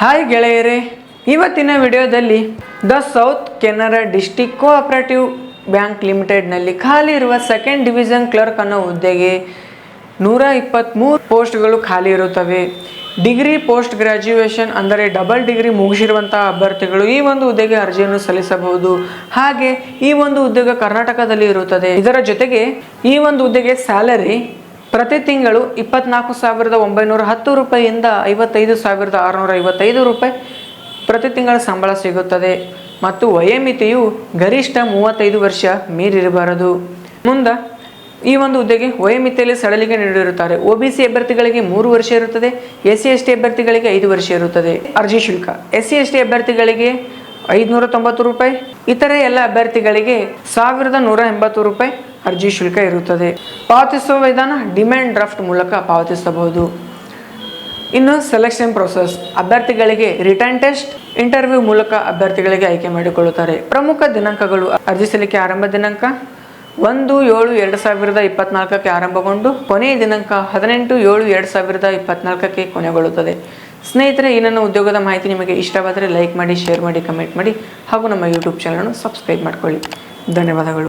Hi ಗೆಳೆಯರೇ, ಇವತ್ತಿನ ವಿಡಿಯೋದಲ್ಲಿ the South Canara district cooperative bank ಲಿಮಿಟೆಡ್ನಲ್ಲಿ ಖಾಲಿ ಇರುವ ಸೆಕೆಂಡ್ ಡಿವಿಷನ್ ಕ್ಲರ್ಕ್ ಅನ್ನೋ ಹುದ್ದೆಗೆ ನೂರ ಇಪ್ಪತ್ತ್ಮೂರು ಪೋಸ್ಟ್ಗಳು ಖಾಲಿ ಇರುತ್ತವೆ. ಡಿಗ್ರಿ ಪೋಸ್ಟ್ ಗ್ರ್ಯಾಜುಯೇಷನ್ ಅಂದರೆ ಡಬಲ್ ಡಿಗ್ರಿ ಮುಗಿಸಿರುವಂತಹ ಅಭ್ಯರ್ಥಿಗಳು ಈ ಒಂದು ಹುದ್ದೆಗೆ ಅರ್ಜಿಯನ್ನು ಸಲ್ಲಿಸಬಹುದು. ಹಾಗೆ ಈ ಒಂದು ಉದ್ಯೋಗ ಕರ್ನಾಟಕದಲ್ಲಿ ಇರುತ್ತದೆ. ಇದರ ಜೊತೆಗೆ ಈ ಒಂದು ಹುದ್ದೆಗೆ ಸ್ಯಾಲರಿ ಪ್ರತಿ ತಿಂಗಳು ಇಪ್ಪತ್ನಾಲ್ಕು ಸಾವಿರದ ಒಂಬೈನೂರ ಹತ್ತು ರೂಪಾಯಿಯಿಂದ ಐವತ್ತೈದು ಸಾವಿರದ ಆರುನೂರ ಐವತ್ತೈದು ರೂಪಾಯಿ ಪ್ರತಿ ತಿಂಗಳ ಸಂಬಳ ಸಿಗುತ್ತದೆ. ಮತ್ತು ವಯೋಮಿತಿಯು ಗರಿಷ್ಠ ಮೂವತ್ತೈದು ವರ್ಷ ಮೀರಿರಬಾರದು. ಮುಂದೆ, ಈ ಒಂದು ಹುದ್ದೆಗೆ ವಯೋಮಿತಿಯಲ್ಲಿ ಸಡಲಿಕೆ ನೀಡಿರುತ್ತಾರೆ. ಒ ಬಿ ಸಿ ಅಭ್ಯರ್ಥಿಗಳಿಗೆ ಮೂರು ವರ್ಷ ಇರುತ್ತದೆ, ಎಸ್ ಸಿ ಎಸ್ ಟಿ ಅಭ್ಯರ್ಥಿಗಳಿಗೆ ಐದು ವರ್ಷ ಇರುತ್ತದೆ. ಅರ್ಜಿ ಶುಲ್ಕ. ಎಸ್ ಸಿ ಎಸ್ ಟಿ ಅಭ್ಯರ್ಥಿಗಳಿಗೆ ಐದುನೂರ ತೊಂಬತ್ತು ರೂಪಾಯಿ, ಇತರೆ ಎಲ್ಲ ಅಭ್ಯರ್ಥಿಗಳಿಗೆ ಸಾವಿರದ ನೂರ ಎಂಬತ್ತು ರೂಪಾಯಿ ಅರ್ಜಿ ಶುಲ್ಕ ಇರುತ್ತದೆ. ಪಾವತಿಸುವ ವಿಧಾನ ಡಿಮ್ಯಾಂಡ್ ಡ್ರಾಫ್ಟ್ ಮೂಲಕ ಪಾವತಿಸಬಹುದು. ಇನ್ನು ಸೆಲೆಕ್ಷನ್ ಪ್ರೊಸೆಸ್ ಅಭ್ಯರ್ಥಿಗಳಿಗೆ ರಿಟರ್ನ್ ಟೆಸ್ಟ್ ಇಂಟರ್ವ್ಯೂ ಮೂಲಕ ಅಭ್ಯರ್ಥಿಗಳಿಗೆ ಆಯ್ಕೆ ಮಾಡಿಕೊಳ್ಳುತ್ತಾರೆ. ಪ್ರಮುಖ ದಿನಾಂಕಗಳು ಅರ್ಜಿ ಸಲ್ಲಿಕೆ ಆರಂಭ ದಿನಾಂಕ ಒಂದು ಏಳು ಎರಡು ಸಾವಿರದ ಇಪ್ಪತ್ನಾಲ್ಕಕ್ಕೆ ಆರಂಭಗೊಂಡು ಕೊನೆಯ ದಿನಾಂಕ ಹದಿನೆಂಟು ಏಳು ಎರಡು ಸಾವಿರದ ಇಪ್ಪತ್ನಾಲ್ಕಕ್ಕೆ ಕೊನೆಗೊಳ್ಳುತ್ತದೆ. ಸ್ನೇಹಿತರೆ, ಈ ಉದ್ಯೋಗದ ಮಾಹಿತಿ ನಿಮಗೆ ಇಷ್ಟವಾದರೆ ಲೈಕ್ ಮಾಡಿ ಶೇರ್ ಮಾಡಿ ಕಮೆಂಟ್ ಮಾಡಿ ಹಾಗೂ ನಮ್ಮ ಯೂಟ್ಯೂಬ್ ಚಾನಲನ್ನು ಸಬ್ಸ್ಕ್ರೈಬ್ ಮಾಡಿಕೊಳ್ಳಿ. ಧನ್ಯವಾದಗಳು.